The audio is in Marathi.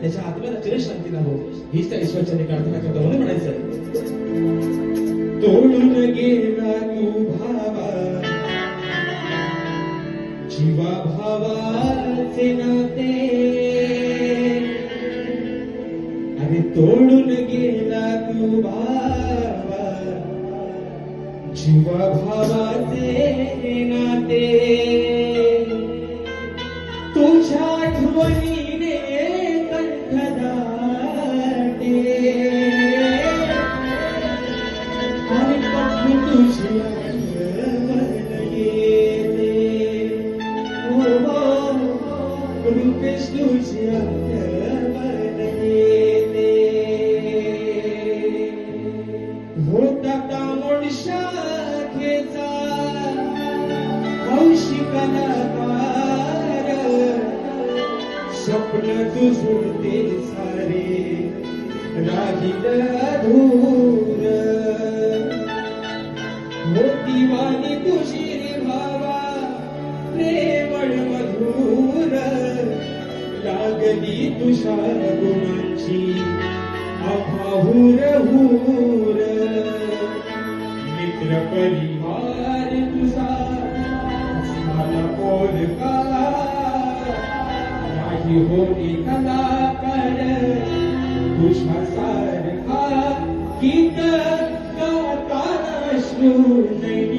त्याच्या आत्म्याला चिर शांती लागो हीच त्या ईश्वरच्या प्रार्थना करतो. म्हणून म्हणायचं तोडून गेला तू भावा जीवा भावाचे नाते. अरे तोडून गेला तू भावा जीवा भावाचे नाते. तुझ्या आठवणी कलाकार स्वप्न तुझुरते सारे राहिल धू प्रेमळ लागली तुषार गुणांची अभाहूर हूर मित्र परिवार तुझा झाला पोलका नाही होती कलाकार तुझ्या सारखा गीत गाताना श्रू नाही